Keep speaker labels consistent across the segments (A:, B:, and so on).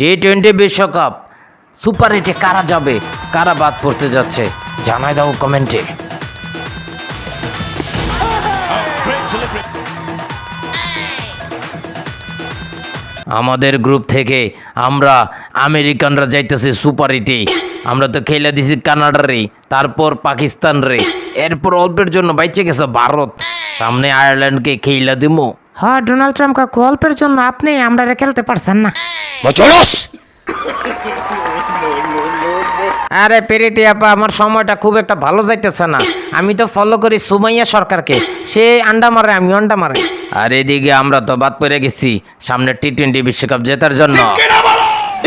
A: T twenty বিশ্বকাপ। Super এইটে কারা যাবে? কারা বাদ পড়তে যাচ্ছে? জানাই দাও কমেন্টে। আমাদের গ্রুপ থেকে আমরা আমেরিকানরা যাইতেছি সুপার এইটে আমরা তো খেলে দিছি কানাডারে তারপর পাকিস্তান রে। এরপর অল্পের জন্য বাইচে গেছে ভারত। সামনে আয়ারল্যান্ডকে খেইলা দিমু।
B: হ্যাঁ ডোনাল্ড ট্রাম্প গল্পের জন্য আপনি আমরা খেলতে পারছেন না।
A: আরে প্রীতি আপা আমার সময়টা খুব একটা ভালো যাইতেছে না। আমি তো ফলো করি সুমাইয়া সরকারকে। সে আন্ডা মারে আমি আন্ডা মারে। আর এদিকে আমরা তো বাদ পড়ে গেছি সামনে টি টোয়েন্টি বিশ্বকাপ জেতার জন্য।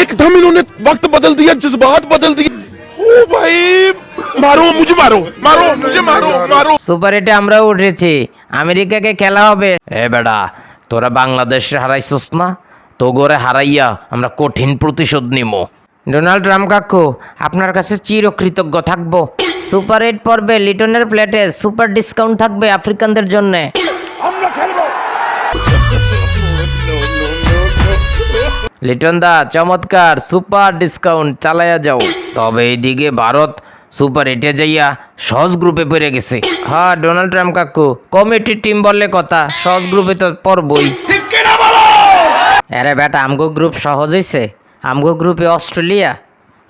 C: একদম বক্ত বদল দিয়ে জজবাত বদল দিয়ে। মারো মুঝে মারো মারো মুঝে মারো মারো।
A: সুপার উঠেছি। আমেরিকাকে খেলা হবে। এ বেডা তোরা বাংলাদেশে না? তো হারাইয়া আমরা কঠিন প্রতিশোধ নিব ডোনাল্ড রাম কাকু আপনার কাছে চিরকৃতজ্ঞ থাকব। সুপার এইট পর্বে লিটনের প্লেটে সুপার ডিসকাউন্ট থাকবে আফ্রিকানদের জন্য। লিটন দা চমৎকার সুপার ডিসকাউন্ট চালায়া যাও। তবে এইদিকে ভারত সুপার এইটে যাইয়া সহজ গ্রুপে পড়ে গেছে। হ্যাঁ ডোনাল্ড ট্রাম্প কাকু কমিটির টিম বললে কথা সহজ গ্রুপে তো পড়বই। আরে বেটা আমগো গ্রুপ সহজ হইছে। আমগো গ্রুপে অস্ট্রেলিয়া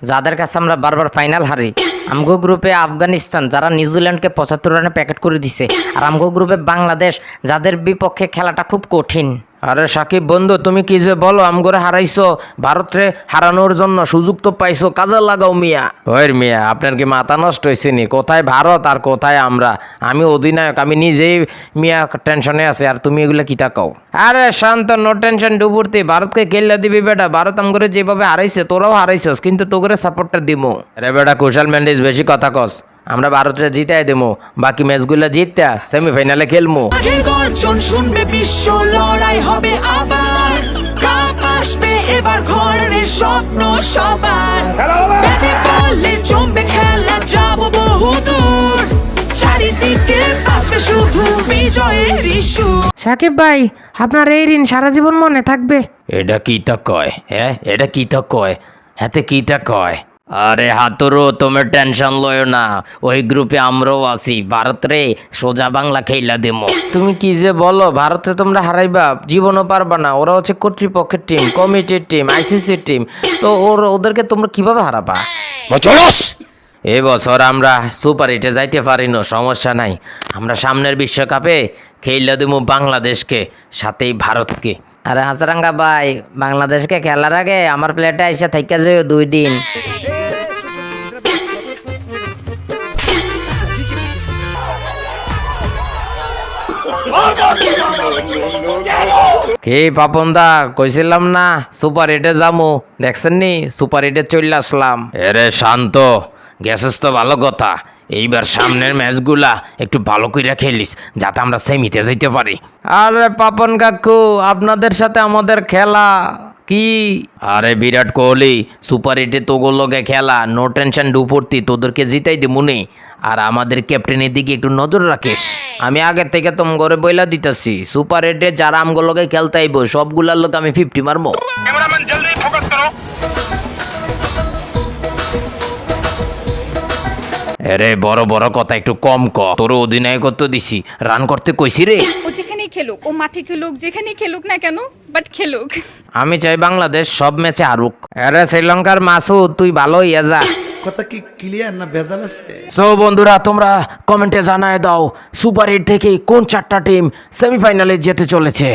A: যাদের কাছে আমরা বারবার ফাইনাল হারি। আমগো গ্রুপে আফগানিস্তান যারা নিউজিল্যান্ডকে পঁচাত্তর রানে প্যাকেট করে দিছে। আর আমগো গ্রুপে বাংলাদেশ যাদের বিপক্ষে খেলাটা খুব কঠিন। আরে সাকিব বন্ধু তুমি কি যে বলো আমগরে হারাইছো ভারতরে হারানোর জন্য সুযোগ তো পাইছো কাজে লাগাও মিয়া। ওই মিয়া আপনার কি মাথা নষ্ট হয়েছে নি? কোথায় ভারত আর কোথায় আমরা? আমি অধিনায়ক আমি নিজেই মিয়া টেনশনে আছে আর তুমি এগুলো কি তাকাও আরে শান্ত নো টেনশন ডুবুরতি ভারতকে কেল্লা দিবি বেটা ভারত আমগরে যেভাবে হারাইছে তোরাও হারাইছস কিন্তু তোগরে সাপোর্টটা দিমু। আরে বেটা কুশাল মেন্ডিস বেশি কথা কস। আমরা ভারতরে জিতাই দেবো বাকি ম্যাচগুলো জিততা সেমিফাইনালে
D: খেলব গর্জন শুনবে বিশ্ব লড়াই হবে আবার। কাপ আসবে এবার ঘরে স্বপ্ন সবার। ব্যাটে বলে জমবে খেলা যাব বহুদূর চারিদিকে বাঁচবে শুধু বিজয়ের ইস্যু।
B: সাকিব ভাই আপনার এই ঋণ সারা জীবন মনে থাকবে?
A: এটা কিটা কয় হ্যাঁ? এটা কিটা কয়? হাতে কিটা কয়? আরে হাতুরো তুমি টেনশন লয় না। ওই গ্রুপে আমরাও আছি। ভারত রে সোজা বাংলা খেইলা দেমো। তুমি কি যে বলো ভারতে তোমরা হারাইবা জীবনও পারবা না। ওরা হচ্ছে কর্তৃপক্ষের টিম কমিটির টিম আইসিসির টিম তো ওর ওদেরকে তোমরা কীভাবে হারাবা? এ বছর আমরা সুপার হিটে যাইতে পারি না সমস্যা নাই। আমরা সামনের বিশ্বকাপে খেইলা দেবো বাংলাদেশকে সাথেই ভারতকে। আরে হাসরাঙ্গা ভাই বাংলাদেশকে খেলার আগে আমার প্লেটে এসে থাইকা যাই দুই দিন। কে পাপন দা কইছিলাম না সুপার হিটে যামু। দেখছেন নি, সুপার হিটে চলে আসলাম। এরে শান্ত গেছিস তো ভালো কথা। এইবার সামনের ম্যাচগুলা একটু ভালো কইরা খেলিস, যাতে আমরা সেমিতে যাইতে পারি। আরে পাপন কাকু, আপনাদের সাথে আমাদের খেলা কি? আরে বিরাট কোহলি, সুপার হিটে তোগোর লগে খেলা, নো টেনশন ডুপর্তি তোদেরকে জিতাই দি মনে আর আমাদের ক্যাপ্টেনের দিকে একটু নজর রাখিস। আমি আগের থেকে তোম ঘরে বইলা দিতেছি। সুপার হিটে যারা আমগুলো লগে খেলতে আইব সবগুলার লোক আমি ফিফটি মারবো আরে বড় বড় কথা একটু কম ক। তোর অধিনায়ক অধিনায়কত্ব দিছি। রান করতে কইছি রে।
E: ও যেখানেই খেলুক ও মাঠে খেলুক যেখানেই খেলুক না কেন বাট খেলুক।
A: আমি চাই বাংলাদেশ সব ম্যাচে হারুক। আরে শ্রীলঙ্কার মাসুদ তুই ভালো ইয়া যা
F: কথা কি ক্লিয়ার না ভেজাল আছে?
A: সো বন্ধুরা তোমরা কমেন্টে জানায় দাও সুপার এইট থেকে কোন চারটা টিম সেমিফাইনালে যেতে চলেছে?